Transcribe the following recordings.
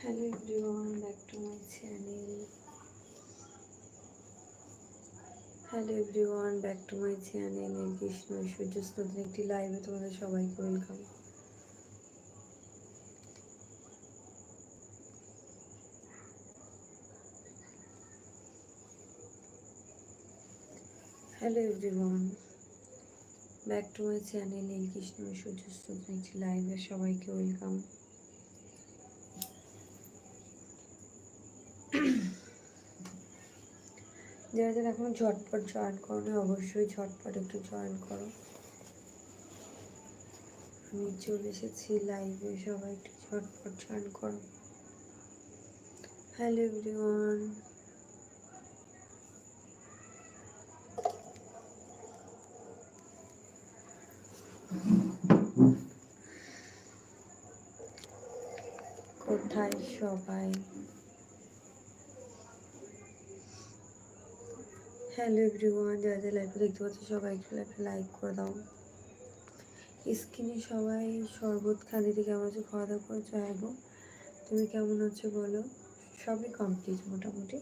Hello everyone back to my channel hello everyone back to my channel Krishna Surya নতুন একটি লাইভে তোমাদের সবাইকে welcome hello everyone back to my channel Nil Krishna Surya নতুন একটি লাইভে সবাইকে ওয়েলকাম যারা যারা এখন ঝটপট জয়েন করো না, অবশ্যই ঝটপট একটু জয়েন করো। আমি চলে এসেছি লাইভে সবাই একটু ঝটপট জয়েন করো। হ্যালো এভরিওয়ান কোথায় সবাই? হ্যালো এভরিওয়ান, যারা যারা লাইভে দেখতে পাচ্ছ সবাই একটু লাইভে লাইক করে দাও। স্কিনে সবাই শরবত থেকে কেমন আছো? খাওয়া দাওয়া করেছ? হ্যাঁ গো। তুমি কেমন আছো বলো? সবই কমপ্লিট মোটামুটি।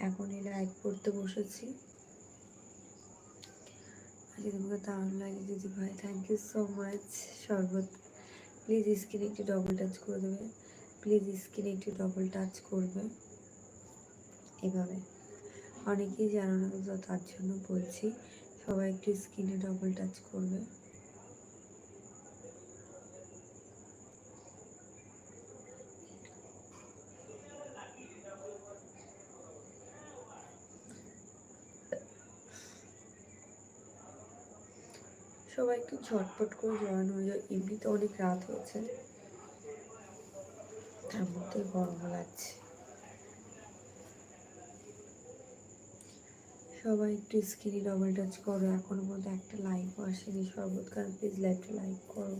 এখন এই লাইভ পড়তে বসেছি। আজকে তোমাকে দারুণ লাগে, দিদি ভাই। থ্যাংক ইউ সো মাচ শরবত। প্লিজ স্কিনে একটু ডবল টাচ করে দেবে। প্লিজ স্কিনে একটু ডবল টাচ করবে। এভাবে। অনেকেই জানো না তো তার জন্য বলছি, সবাই একটু স্কিনে ডবল টাচ করবে। সবাই একটু ঝটপট করে জয়েন হয়ে যায় এমনিতে অনেক রাত হয়েছে। তার মধ্যে গরম লাগছে। সবাই একটু স্ক্রিনে ডবল টাচ করো। এখনও মধ্যে একটা লাইক আসেনি। শরবত খান প্লিজ লাইভটা লাইক করো।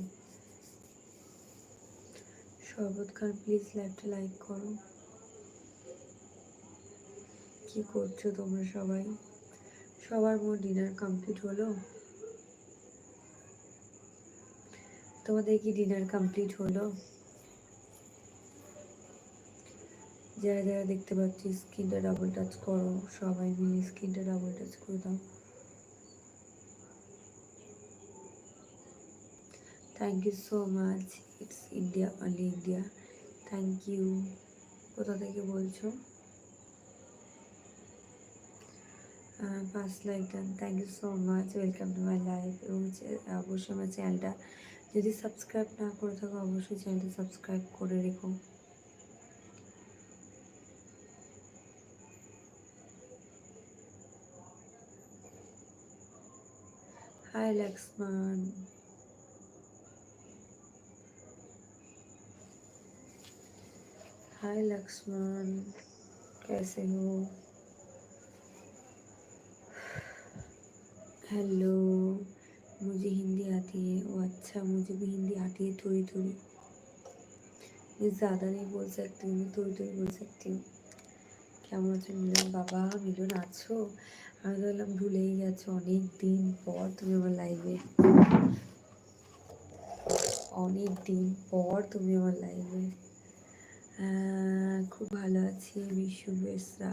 শরবত খান প্লিজ লাইভটা লাইক করো। কি করছ তোমরা সবাই? সবার মোট ডিনার কমপ্লিট হলো? তোমাদের কি ডিনার কমপ্লিট হলো? যারা যারা দেখতে পাচ্ছি স্ক্রিনটা ডাবল টাচ করো। সবাই মিলে স্ক্রিনটা ডাবল টাচ করে দাও। Thank you so much it's India only India thank you কোথা থেকে বলছো? First like done thank you so much welcome to my life এবং অবশ্যই আমার চ্যানেলটা যদি সাবস্ক্রাইব না করে থাকো, অবশ্যই চ্যানেলটা সাবস্ক্রাইব করে রেখো। हाय लक्ष्मण हाय लक्ष्मण कैसे हो हेलो मुझे हिंदी आती है ओ अच्छा मुझे भी हिंदी आती है थोड़ी थोड़ी मैं ज़्यादा नहीं बोल सकती हूँ मैं थोड़ी थोड़ी बोल सकती हूँ কেমন আছো মিলন বাবা মিলন আছো আমি বললাম ভুলেই গেছো অনেক দিন পর তুমি আমার লাইভে অনেক দিন পর তুমি আমার লাইভে খুব ভালো আছি বিশু বেসরা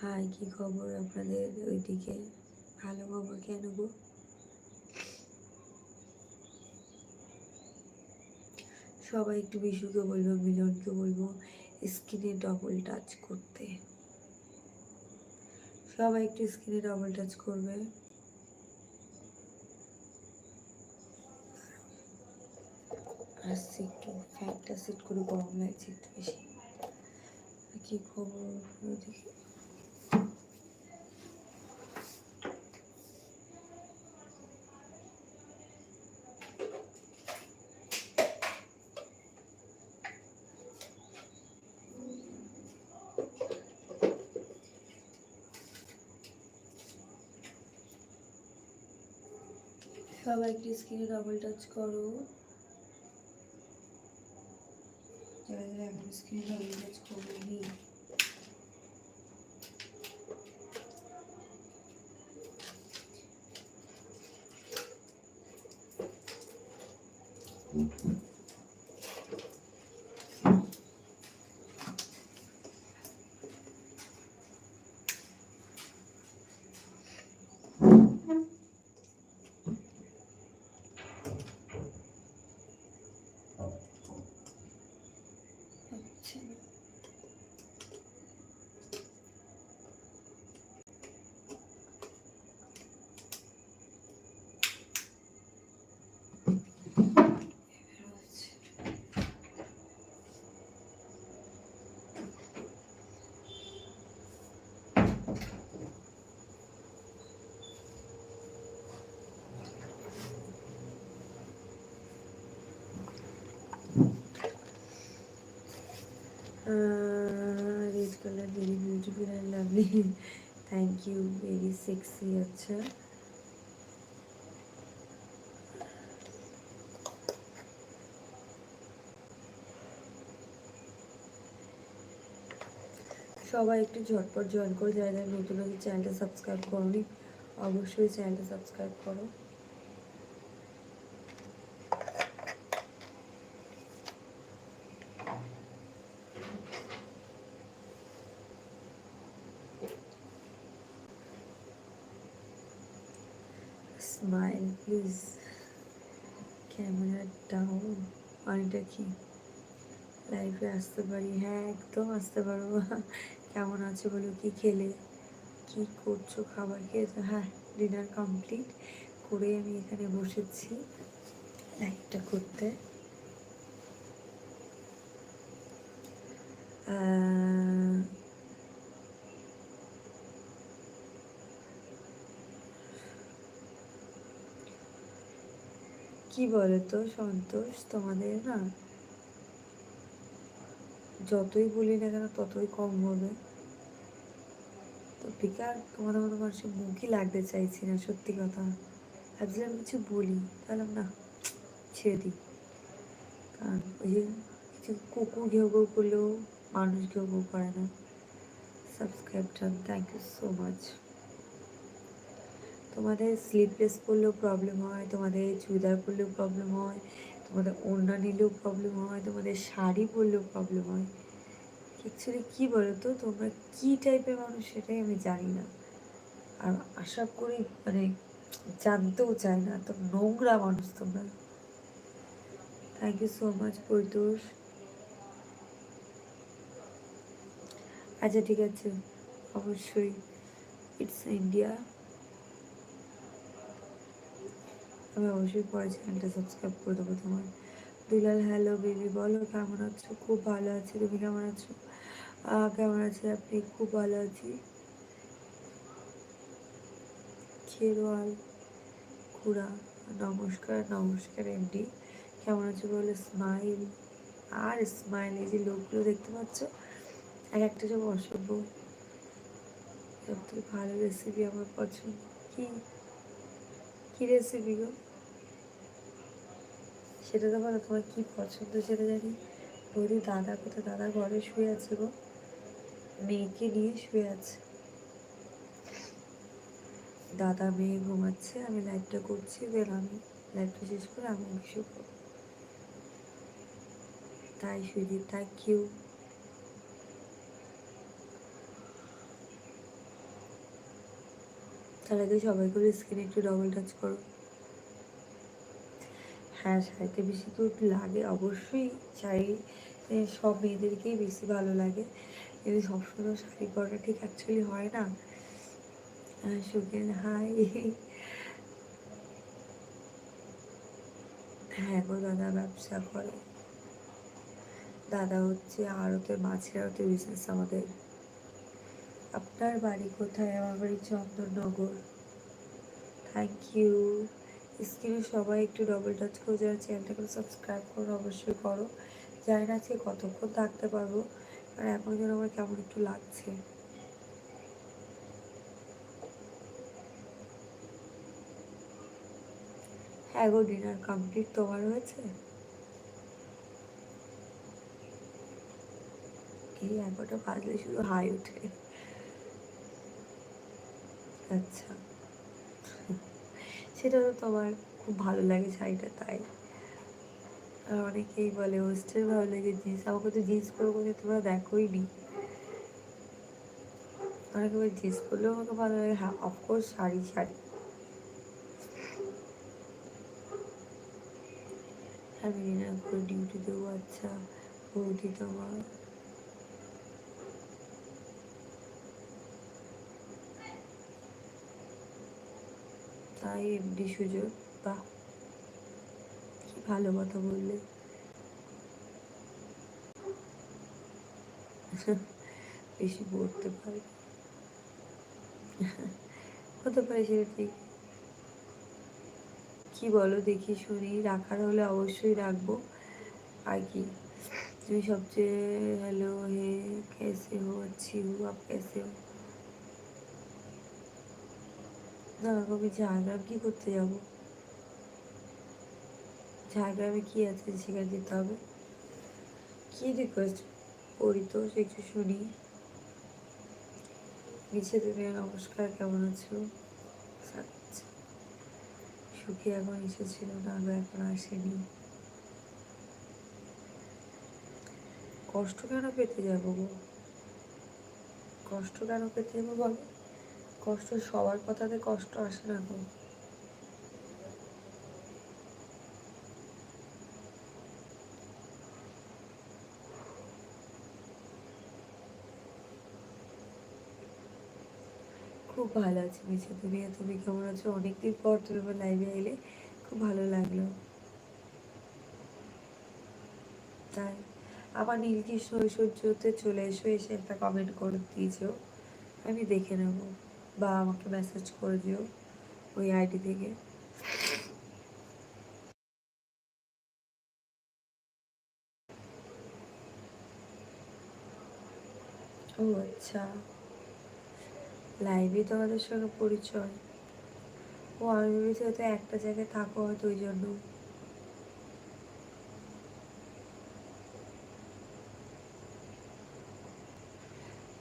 হাই, কি খবর আপনাদের ওইদিকে? ভালো খবর কেন গো? সবাই একটু বিশুকে বলব, মিলনকে বলব স্ক্রিনে ডবল টাচ করতে। সবাই একটু স্ক্রিনে ডবল টাচ করবে। আসছি একটু ফ্যাটটা সেট করে গরম হয়েছে একটু বেশি। কি খবর? দেখি সবাই একটু স্ক্রিনে ডবল টাচ করো যারা যারা এখন স্ক্রিনে ডবল টাচ করোনি побачення. Red colour very beautiful and lovely thank you very sexy আচ্ছা। সবাই একটু ঝটপট জয়েন করে যারা যারা নতুন নতুন চ্যানেলটা সাবস্ক্রাইব করনি, অবশ্যই চ্যানেলটা সাবস্ক্রাইব করো স্মাইল প্লিজ ক্যামেরা ডাউন অনেকটা কি? লাইফে আসতে পারি? হ্যাঁ একদম আসতে পারব। কেমন আছো বলো? কি খেলে? কি করছ? খাবার খেয়েছো হ্যাঁ ডিনার কমপ্লিট করে আমি এখানে বসেছি। লাইভটা করতে। কি বলে তো সন্তোষ? তোমাদের না যতই বলি না কেন ততই কম হবে। তো বেকার তোমাদের মতো মানুষের মুখই লাগতে চাইছি না, সত্যি কথা। ভাবছিলাম কিছু বলি তাহলে না, ছেড়ে দিই। কারণ ওই যে কিছু কুকুর ঘেউ ঘেউ করলেও মানুষ ঘেউ ঘেউ করে না। Subscribe thank you so much তোমাদের স্লিপলেস পড়লেও প্রবলেম হয়, তোমাদের চুড়িদার পরলেও প্রবলেম হয়, তোমাদের ওড়না নিলেও প্রবলেম হয়, তোমাদের শাড়ি পরলেও প্রবলেম হয়। অ্যাকচুয়ালি কী বলো তো তোমরা কী টাইপের মানুষ সেটাই আমি জানি না। আর আশা করি মানে জানতেও চাই না তো নোংরা মানুষ তোমরা। Thank you so much Paritosh. আচ্ছা ঠিক আছে। অবশ্যই ইটস ইন্ডিয়া আমি অবশ্যই পরে চ্যানেলটা সাবস্ক্রাইব করে দেবো তোমার। দুলাল, হ্যালো বেবি, বলো কেমন আছো? খুব ভালো আছি, তুমি কেমন আছো? কেমন আছে আপনি? খুব ভালো আছি। খেরোয়াল খুড়া, নমস্কার নমস্কার এমডি কেমন আছো বলে? স্মাইল আর স্মাইল এই যে লোকগুলো দেখতে পাচ্ছ? এক একটা সব অসভ্য সব থেকে ভালো রেসিপি আমার পছন্দ। কি? কী রেসিপি গো? সেটা তো বলো তোমার কি পছন্দ সেটা জানি। বৌদি দাদা কোথায়? দাদা ঘরে শুয়ে আছে গো। মেয়েকে নিয়ে শুয়ে আছে। দাদা মেয়ে ঘুমাচ্ছে, আমি লাইটটা করছি দেন আমি লাইটটা শেষ করে আমি শুবো। তাই সুইদি থ্যাংক ইউ তার আগে সবাই করে স্ক্রিনে একটু ডবল টাচ করো। হ্যাঁ শাড়িতে বেশি তো লাগে অবশ্যই। শাড়ি সব মেয়েদেরকেই বেশি ভালো লাগে। কিন্তু সবসময় শাড়ি পরাটা ঠিক অ্যাকচুয়ালি হয় না। সুখেন হাই। হ্যাঁ গো, দাদা ব্যবসা করে। দাদা হচ্ছে আড়তের মাছের বিজনেস আমাদের। আপনার বাড়ি কোথায়? আমার বাড়ি চন্দননগর। থ্যাংক ইউ স্ক্রিনে সবাই একটু ডবল টাচ করে যারা চ্যানেলটাকে সাবস্ক্রাইব করো, অবশ্যই করো। জানি না আজকে কতক্ষণ থাকতে পারব আর এখন যেন আমার কেমন একটু লাগছে। হ্যাঁ গো ডিনার কমপ্লিট তোমার হয়েছে? এই এগারোটা বাজলে শুধু হাই ওঠে আচ্ছা। সেটা তো তোমার খুব ভালো লাগে শাড়িটা, তাই। আর অনেকেই বলে ওয়েস্টার ভালো লাগে জিন্স আমাকে তো জিন্স পরে কোনো তোমরা দেখোই নি। অনেকে বলে জিন্স পরলেও আমাকে ভালো লাগে। হ্যাঁ অফকোর্স শাড়ি শাড়ি। আমি ডিউটি দেবো আচ্ছা বৌদি তোমার। তাই এমডি সুযোগ বা কি ভালো কথা বললে। বেশি পড়তে পারি। হতে পারে সেটা ঠিক। কি বলো দেখি, শুনি। রাখার হলে অবশ্যই রাখব। আর কি? তুমি সবচেয়ে হ্যালো হে কেসে হো আছি হো আপ কেসে হো আমি ঝাড়গ্রাম কি করতে যাব? ঝাড়গ্রামে কি আছে সেখানে যেতে হবে? কি রিকোয়েস্ট করি তো সে একটু শুনি। নিচে তুমি নমস্কার, কেমন আছো? আচ্ছা। সুখী এখন এসেছিল, না এখন আসেনি। কষ্ট কেন পেতে যাব গো? কষ্ট কেন পেতে যাব বলো? কষ্ট, সবার কথাতে কষ্ট আসে না গো। খুব ভালো আছি মিছে, তুমি তুমি কেমন আছো? অনেকদিন পর তুমি আমার লাইভে এলে, খুব ভালো লাগল। তাই, আবার নীলকৃষ্ণ ঐশ্বর্যতে চলে এসো, এসে একটা কমেন্ট করে দিয়েছ, আমি দেখে নেব। বা আমাকে মেসেজ করে দিও ওই আইডি থেকে। ও আচ্ছা। লাইভে তোমাদের সঙ্গে পরিচয়। ও, আমি ভেবেছি হয়তো একটা জায়গায় থাকো হয়তো ওই জন্য।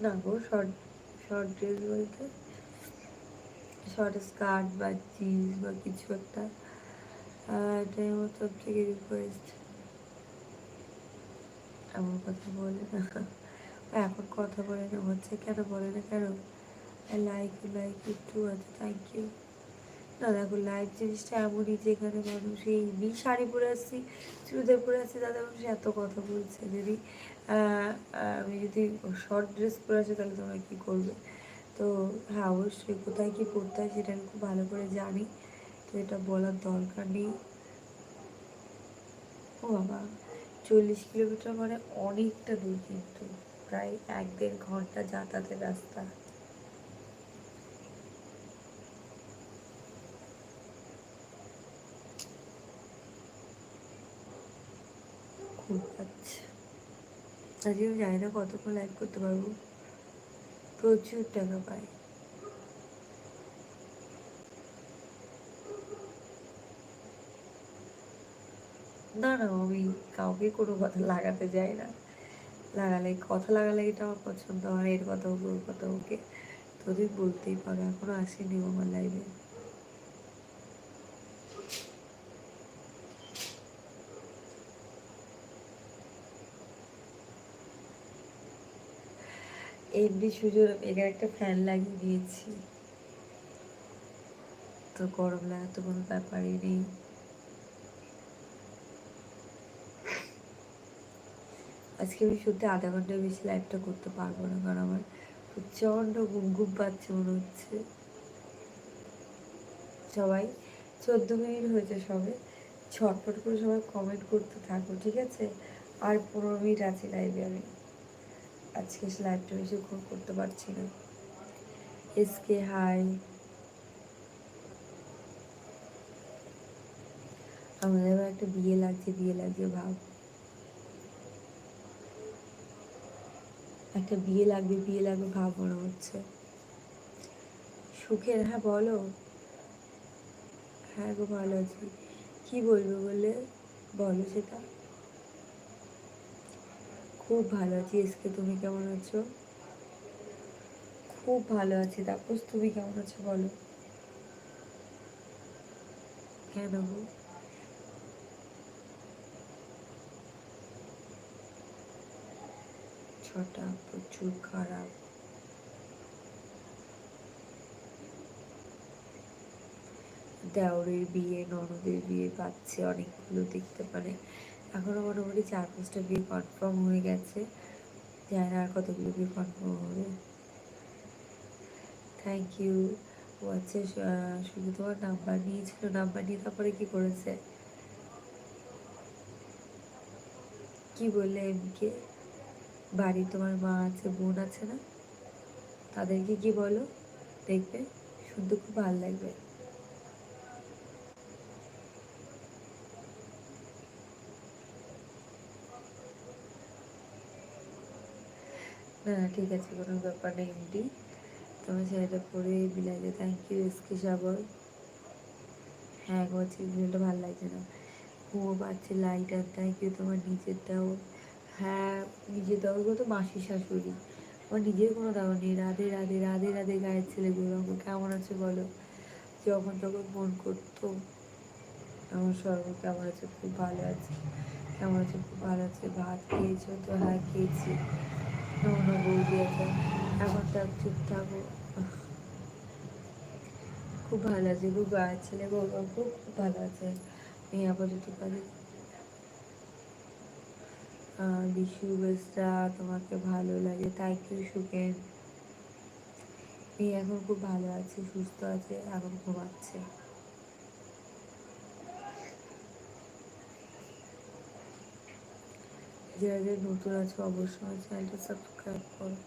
না গো শর্ট শর্ট ড্রেস বলতে? শর্ট স্কার্ট বা জিন্স বা কিছু একটা। এটাই আমার সব থেকে রিকোয়েস্ট এমন কথা বলে না। এখন কথা বলে না, হচ্ছে কেন বলে না কেন? লাইক লাইক একটু আছে থ্যাংক ইউ না, দেখো লাইভ জিনিসটা এমনই যেখানে মানুষ এই এমনি শাড়ি পরে আসছি, চুড়িদার পরে আসছি তাদের মানুষ এত কথা বলছে। যদি আমি যদি শর্ট ড্রেস পরে আসি, তাহলে তোমরা কী করবে? তো হ্যাঁ অবশ্যই কোথায় কী পড়তে হয় সেটা আমি খুব ভালো করে জানি। তো এটা বলার দরকার নেই। ও বাবা, চল্লিশ কিলোমিটার মানে অনেকটা দূর কিন্তু। প্রায় এক দেড় ঘণ্টা যাতায়াতের রাস্তা। খুব আচ্ছা। আজকে আমি জানি না কতক্ষণ লাইভ করতে পারব। প্রচুর টাকা পায়। না না আমি কাউকে কোনো কথা লাগাতে যাই না। লাগালে, কথা লাগালে এটা আমার পছন্দ হয় এর কথা ওর কথা ওকে তোদের বলতেই পারো, এখনও আসেনি আমার লাইভে এমনি সুযোগ এখানে একটা ফ্যান লাগিয়ে দিয়েছি। তো গরম লাগা তো কোনো ব্যাপারই নেই। আজকে আমি সত্যি আধা ঘণ্টার বেশি লাইভটা করতে পারব না, কারণ আমার প্রচণ্ড ঘুম ঘুম পাচ্ছে মনে হচ্ছে। সবাই, চোদ্দ মিনিট হয়েছে সবে। ছটফট করে সবাই কমেন্ট করতে থাকো, ঠিক আছে? আর পনেরো মিনিট আছে লাইভে আমি। আজকে সে লাইভটা বেশিক্ষণ করতে পারছি না। এসকে হাই আমাদের একটা বিয়ে লাগছে বিয়ে লাগছে, ভাব। একটা বিয়ে লাগবে বিয়ে লাগবে, ভাব মনে হচ্ছে। সুখের হ্যাঁ বলো। হ্যাঁ গো, ভালো আছি। কি বলব বলে? বলো সেটা। খুব ভালো আছি। এসকে তুমি কেমন আছো? খুব ভালো আছি। তাপস, তুমি কেমন আছো বলো? কেন ছটা, প্রচুর খারাপ। দেওরের বিয়ে, ননদের বিয়ে পাচ্ছে, অনেকগুলো দেখতে পারে। এখনও মোটামুটি চার পাঁচটা বিয়ে কনফার্ম হয়ে গেছে। জানি না আর কতগুলো বিয়ে কনফার্ম হবে। থ্যাংক ইউ ও আচ্ছা শুধু তোমার নাম্বার নিয়েছিল নাম্বার নিয়ে তারপরে কি করেছে? কি বললে এমকে? বাড়ি তোমার মা আছে, বোন আছে না? তাদেরকে কি বলো? দেখবে? শুনতে খুব ভালো লাগবে। না না, ঠিক আছে, কোনো ব্যাপার নেই এমডি তোমার শাড়িটা পরে বিলাইতে থ্যাংক ইউ এসকে সাগর। হ্যাঁ একবার ভিডিওটা ভালো লাগছে না। ঘুমো পাচ্ছে লাইট আর থ্যাংক ইউ তোমার নিজেরটাও। হ্যাঁ নিজের দাও তো মাসি শাশুড়ি। আমার নিজের কোনো দাও নেই। রাধে রাধে রাধে রাধে গায়ের ছেলেগুলো, আমাকে কেমন আছে বলো? যখন তখন ফোন করতো। আমার সর্ব কেমন আছে? খুব ভালো আছে। কেমন আছে? খুব ভালো আছে। ভাত খেয়েছো তো? হ্যাঁ খেয়েছি। অন্য বৌদি আছে এখন চুপ থাকো খুব ভালো আছে গায়ের ছেলে গৌরব খুব ভালো আছে। এই আপাতত কাজে বিশু বেসরা তোমাকে ভালো লাগে। তাই কি সুখেন। এই এখন খুব ভালো আছে, সুস্থ আছে, এখন ঘুমাচ্ছে। যারা নতুন আছে অবশ্যই চ্যানেলটা সাবস্ক্রাইব করো।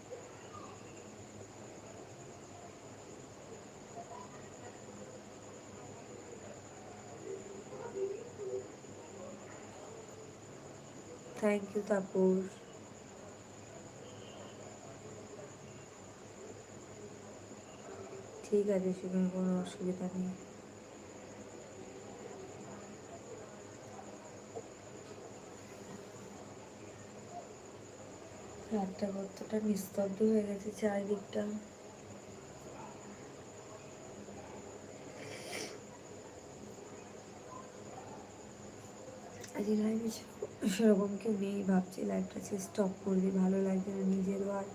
থ্যাংক ইউ তাপস ঠিক আছে, সেখানে কোনো অসুবিধা নেই। রাতটা কতটা নিস্তব্ধ হয়ে গেছে চারিদিকটা। আজ লাইভে সেরকম কেউ নেই, ভাবছি লাইভটা সে স্টপ করবি, ভালো লাগছে না নিজের আর।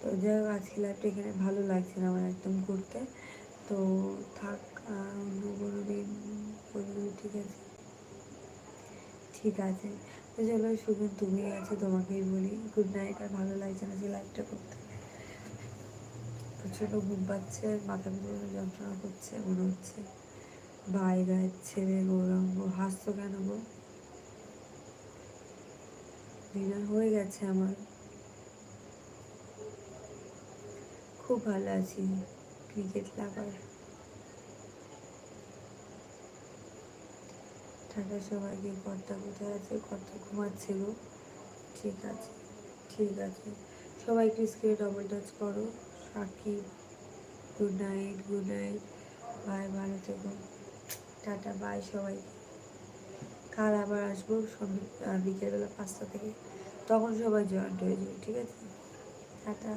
তো যাই হোক, আজকে লাইভটা এখানে ভালো লাগছে না আমার একদম করতে। তো থাক অন্য কোনো দিন ঠিক আছে। ঠিক আছে। চলো শুধু তুমি আছে, তোমাকেই বলি গুড নাইট আর ভালো লাগছে না যে লাইভটা করতে। প্রচণ্ড ঘুম পাচ্ছে মাথা ভিতরে যন্ত্রণা করছে, মনে হচ্ছে। ভাই গায়ের ছেলে, গৌরঙ্গ হাসতো কেন গো? ডিনার হয়ে গেছে আমার। খুব ভালো আছি ক্রিকেট লাভার টাটা সবাইকে কর্তা কোথায় আছে কর্তা ঘুমাচ্ছে গো ঠিক আছে ঠিক আছে। সবাই স্ক্রিনে ডবল টাচ করো। Sakib good night good night bye ভালো থেকো। টাটা বাই সবাই কাল আবার আসব বিকেলবেলা পাঁচটা থেকে। তখন সবাই জয়েন্ট হয়ে যাবে, ঠিক আছে? টাটা।